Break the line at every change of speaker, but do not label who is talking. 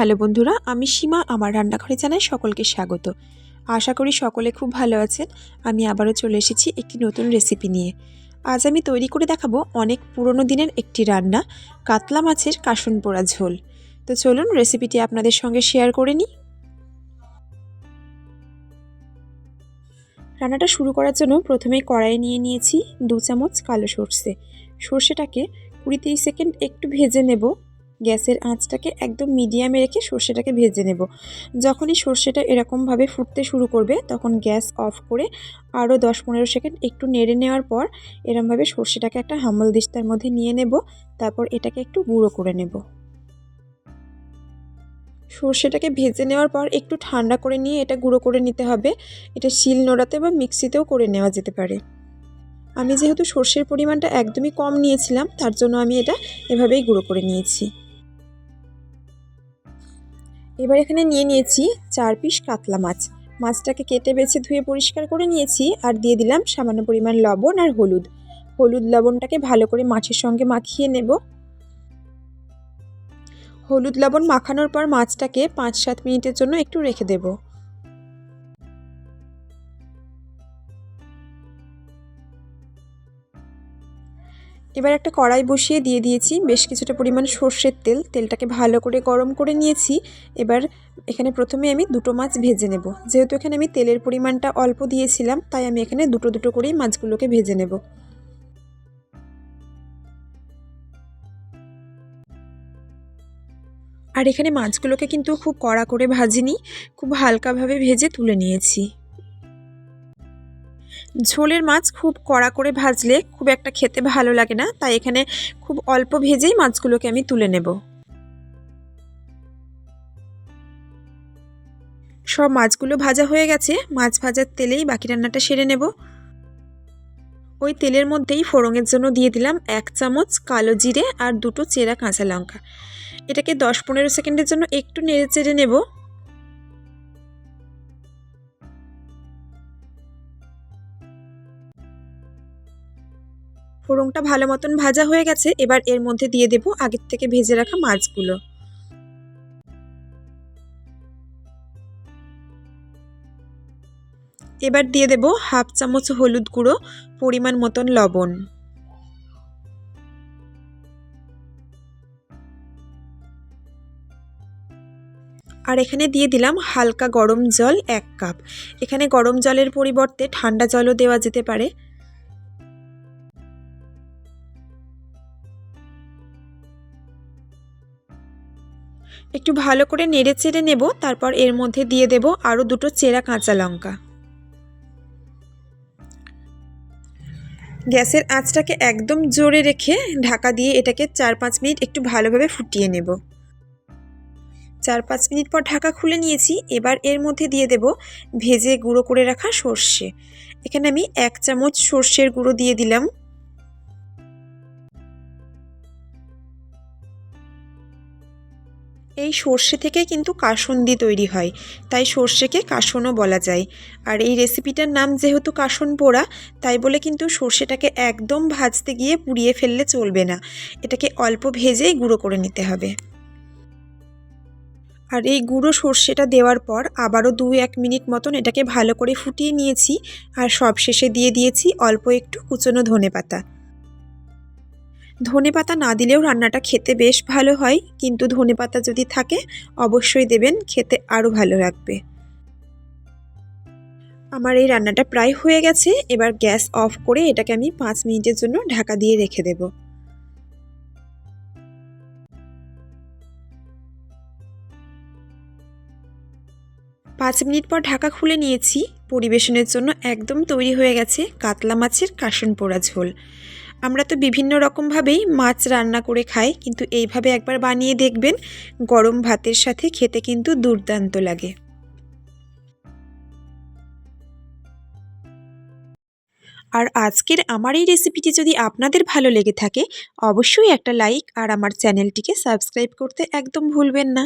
Hello বন্ধুরা, আমি সীমা, আমার রান্নাঘরে জানাই সকলকে স্বাগত। আশা করি সকলে খুব ভালো আছেন। আমি আবারও চলে এসেছি একটি নতুন রেসিপি নিয়ে। আজ আমি তৈরি করে দেখাবো অনেক পুরনো দিনের একটি রান্না, কাতলা মাছের কাসন পোড়া ঝোল। তো চলুন রেসিপিটি আপনাদের সঙ্গে শেয়ার করে নিই। রান্নাটা শুরু করার জন্য প্রথমে কড়াই নিয়ে নিয়েছি দু চামচ কালো সর্ষে। সর্ষেটাকে কুড়ি তিরিশ সেকেন্ড একটু ভেজে নেব। গ্যাসের আঁচটাকে একদম মিডিয়ামে রেখে সর্ষেটাকে ভেজে নেব। যখনই সর্ষেটা এরকমভাবে ফুটতে শুরু করবে, তখন গ্যাস অফ করে আরও দশ পনেরো সেকেন্ড একটু নেড়ে নেওয়ার পর এরমভাবে সর্ষেটাকে একটা হাম্বল দিস্তার মধ্যে নিয়ে নেব, তারপর এটাকে একটু গুঁড়ো করে নেব। সর্ষেটাকে ভেজে নেওয়ার পর একটু ঠান্ডা করে নিয়ে এটা গুঁড়ো করে নিতে হবে। এটা শিল নোড়াতে বা মিক্সিতেও করে নেওয়া যেতে পারে। আমি যেহেতু সর্ষের পরিমাণটা একদমই কম নিয়েছিলাম, তার জন্য আমি এটা এভাবেই গুঁড়ো করে নিয়েছি। এবার এখানে নিয়ে নিয়েছি চার পিস কাতলা মাছ। মাছটাকে কেটে বেছে ধুয়ে পরিষ্কার করে নিয়েছি আর দিয়ে দিলাম সামান্য পরিমাণ লবণ আর হলুদ। হলুদ লবণটাকে ভালো করে মাছের সঙ্গে মাখিয়ে নেব। হলুদ লবণ মাখানোর পর মাছটাকে পাঁচ সাত মিনিটের জন্য একটু রেখে দেব। এবার একটা কড়াই বসিয়ে দিয়ে দিয়েছি। বেশ কিছুটা পরিমাণ সর্ষের তেল। তেলটাকে ভালো করে গরম করে নিয়েছি। এবার এখানে প্রথমে আমি দুটো মাছ ভেজে নেব। যেহেতু এখানে আমি তেলের পরিমাণটা অল্প দিয়েছিলাম, তাই আমি এখানে দুটো দুটো করেই মাছগুলোকে ভেজে নেব। আর এখানে মাছগুলোকে কিন্তু খুব কড়া করে ভাজিনি, খুব হালকাভাবে ভেজে তুলে নিয়েছি। ঝোলের মাছ খুব কড়া করে ভাজলে খুব একটা খেতে ভালো লাগে না, তাই এখানে খুব অল্প ভেজেই মাছগুলোকে আমি তুলে নেব। সব মাছগুলো ভাজা হয়ে গেছে, মাছ ভাজার তেলেই বাকি রান্নাটা সেরে নেব। ওই তেলের মধ্যেই ফোড়নের জন্য দিয়ে দিলাম এক চামচ কালো জিরে আর দুটো চেরা কাঁচা লঙ্কা। এটাকে দশ পনেরো সেকেন্ডের জন্য একটু নেড়ে চেড়ে নেব। ফোড়নটা ভালো মতন ভাজা হয়ে গেছে, এবার এর মধ্যে দিয়ে দেব আগের থেকে ভেজে রাখা মাছগুলো। এবার দিয়ে দেব হাফ চামচ হলুদ গুঁড়ো, পরিমাণ মতন লবণ। আর এখানে দিয়ে দিলাম হালকা গরম জল এক কাপ। এখানে গরম জলের পরিবর্তে ঠান্ডা জলও দেওয়া যেতে পারে। একটু ভালো করে নেড়ে চেড়ে নেব, তারপর এর মধ্যে দিয়ে দেব আরও দুটো চেরা কাঁচা লঙ্কা। গ্যাসের আঁচটাকে একদম জোরে রেখে ঢাকা দিয়ে এটাকে চার পাঁচ মিনিট একটু ভালোভাবে ফুটিয়ে নেব। চার পাঁচ মিনিট পর ঢাকা খুলে নিয়েছি, এবার এর মধ্যে দিয়ে দেব ভেজে গুঁড়ো করে রাখা সর্ষে। এখানে আমি এক চামচ সর্ষের গুঁড়ো দিয়ে দিলাম। এই সর্ষে থেকে কিন্তু কাসন্দি তৈরি হয়। তাই সর্ষেকে কাসনও বলা যায়। আর এই রেসিপিটার নাম যেহেতু কাসন পোড়া, তাই বলে কিন্তু সর্ষেটাকে একদম ভাজতে গিয়ে পুড়িয়ে ফেললে চলবে না। এটাকে অল্প ভেজেই গুঁড়ো করে নিতে হবে। আর এই গুঁড়ো সর্ষেটা দেওয়ার পর আবারও দু এক মিনিট মতন এটাকে ভালো করে ফুটিয়ে নিয়েছি। আর সব শেষে দিয়ে দিয়েছি অল্প একটু কুচনো ধনে পাতা ধনে পাতা না দিলেও রান্নাটা খেতে বেশ ভালো হয়, কিন্তু ধনে পাতা যদি থাকে, অবশ্যই দেবেন, খেতে আরও ভালো লাগবে। আমার এই রান্নাটা প্রায় হয়ে গেছে, এবার গ্যাস অফ করে এটাকে আমি পাঁচ মিনিটের জন্য ঢাকা দিয়ে রেখে দেব। পাঁচ মিনিট পর ঢাকা খুলে নিয়েছি, পরিবেশনের জন্য একদম তৈরি হয়ে গেছে কাতলা মাছের কাসন পোড়া ঝোল। আমরা তো বিভিন্ন রকমভাবেই মাছ রান্না করে খাই, কিন্তু এইভাবে একবার বানিয়ে দেখবেন, গরম ভাতের সাথে খেতে কিন্তু দুর্দান্ত লাগে। আর আজকের আমার এই রেসিপিটি যদি আপনাদের ভালো লেগে থাকে, অবশ্যই একটা লাইক আর আমার চ্যানেলটিকে সাবস্ক্রাইব করতে একদম ভুলবেন না।